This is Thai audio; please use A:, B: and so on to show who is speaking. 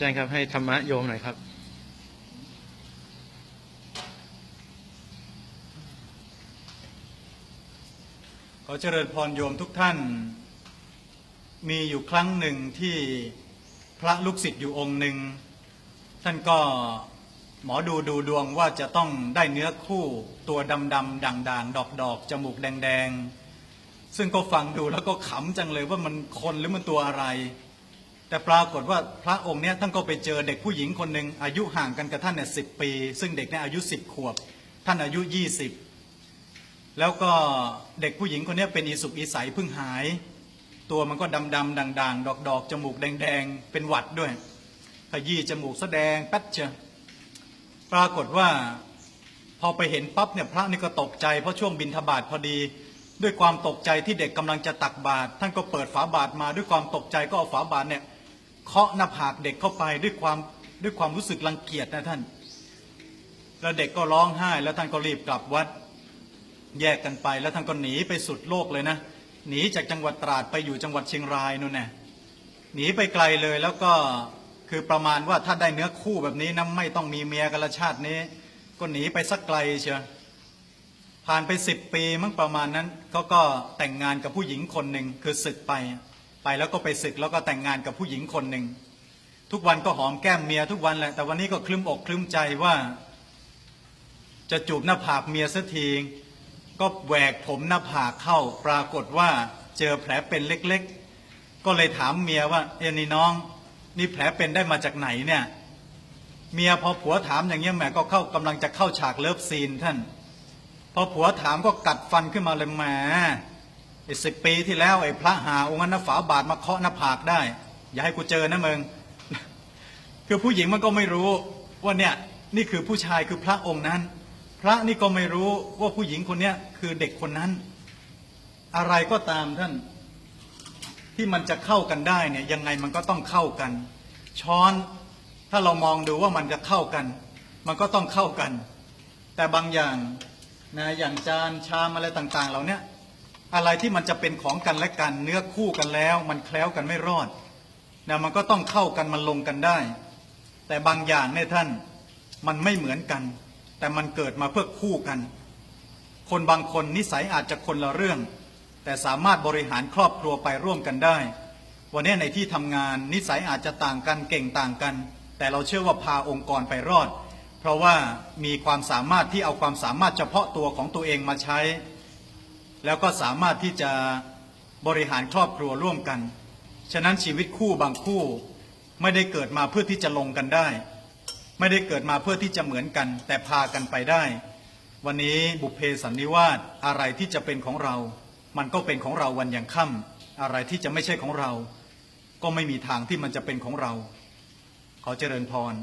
A: จ้งครับให้ธรรมะโยมหน่อยครับ
B: ขอเจริญพรโยมทุกท่าน มีอยู่ครั้งหนึ่งที่พระลูกศิษย์อยู่องค์หนึ่ง ท่านก็หมอดูดูดวงว่าจะต้องได้เนื้อคู่ตัวดำดำด่างด่างดอกดอกจมูกแดงแดงซึ่งก็ฟังดูแล้วก็ขำจังเลยว่ามันคนหรือมันตัวอะไร แต่ปรากฏว่าพระองค์เนี้ยท่านก็ไปเจอเด็กผู้หญิงคนหนึ่งอายุห่างกันกับท่านเนี่ยสิปี ซึ่งเด็กเนี่ยอายุสิบขวบ ท่านอายุยี่สิบแล้วก็เด็กผู้หญิงคนนี้เป็นอีสุกอีใสเพิ่งหาย ตัวมันก็ดำดำๆด่างๆ ดอกดอกจมูกแดงๆ เป็นหวัดด้วยขยี้จมูกแสดงแป๊ดเชยวปรากฏว่าพอไปเห็นปั๊บเนี่ยพระนี่ก็ตกใจเพราะช่วงบินทบาทพอดีด้วยความตกใจที่เด็กกำลังจะตักบาตรท่านก็เปิดฝาบาตรมาด้วยความตกใจก็เอาฝาบาตรเนี่ย เคาะหน้าผากเด็กเข้าไปด้วยความด้วยความรู้สึกรังเกียจนะท่าน แล้วเด็กก็ร้องไห้ แล้วท่านก็รีบกลับวัด แยกกันไป แล้วท่านก็หนีไปสุดโลกเลยนะ หนีจากจังหวัดตราดไปอยู่จังหวัดเชียงรายนู่นแน่หนีไปไกลเลยแล้วก็คือประมาณว่าถ้าได้เนื้อคู่แบบนี้นะไม่ต้องมีเมียกันละชาตินี้ ก็หนีไปสักไกลเชียวผ่านไปสิบปีมั้งประมาณนั้นเขาก็แต่งงานกับผู้หญิงคนหนึ่งคือศึกไป ไปแล้วก็ไปศึกแล้วก็แต่งงานกับผู้หญิงคนหนึ่ง ทุกวันก็หอมแก้มเมียทุกวันแหละ แต่วันนี้ก็คลึ้มอกคลึ้มใจว่า จะจูบหน้าผากเมียสักทีก็แหวกผมหน้าผากเข้าปรากฏว่าเจอแผลเป็นเล็กๆ ก็เลยถามเมียว่า เอ็นี่น้อง นี่แผลเป็นได้มาจากไหนเนี่ยเมียพอผัวถามอย่างเงี้ยแหมก็เข้ากำลังจะเข้าฉากเลิฟซีนท่าน พอผัวถามก็กัดฟันขึ้นมาเลยแหม อ้สิบปีที่แล้วไอ้พระหาองค์นั้นฝาบาทมาเคาะหน้าผากได้ อย่าให้กูเจอนะมึงคือผู้หญิงมันก็ไม่รู้ว่าเนี่ยนี่คือผู้ชายคือพระองค์นั้น พระนี่ก็ไม่รู้ว่าผู้หญิงคนเนี้ยคือเด็กคนนั้น อะไรก็ตามท่าน ที่มันจะเข้ากันได้เนี่ยยังไงมันก็ต้องเข้ากัน ช้อนถ้าเรามองดูว่ามันจะเข้ากัน มันก็ต้องเข้ากัน แต่บางอย่างนะอย่างจานชามอะไรต่าง ๆ เหล่าเนี้ย อะไรที่มันจะเป็นของกันและกัน เนื้อคู่กันแล้ว มันแคล้วกันไม่รอดนะมันก็ต้องเข้ากันมันลงกันได้ แต่บางอย่างเนี่ยท่านมันไม่เหมือนกัน แต่มันเกิดมาเพื่อคู่กัน คนบางคนนิสัยอาจจะคนละเรื่อง แต่สามารถบริหารครอบครัวไปร่วมกันได้ วันนี้ในที่ทำงานนิสัยอาจจะต่างกันเก่งต่างกัน แต่เราเชื่อว่าพาองค์กรไปรอด เพราะว่ามีความสามารถที่เอาความสามารถเฉพาะตัวของตัวเองมาใช้ แล้วก็สามารถที่จะบริหารครอบครัวร่วมกัน ฉะนั้นชีวิตคู่บางคู่ไม่ได้เกิดมาเพื่อที่จะลงกันได้ ไม่ได้เกิดมาเพื่อที่จะเหมือนกัน แต่พากันไปได้ วันนี้บุพเพสันนิวาสอะไรที่จะเป็นของเรา มันก็เป็นของเราวันยังค่ำอะไรที่จะไม่ใช่ของเรา ก็ไม่มีทางที่มันจะเป็นของเรา ขอเจริญพร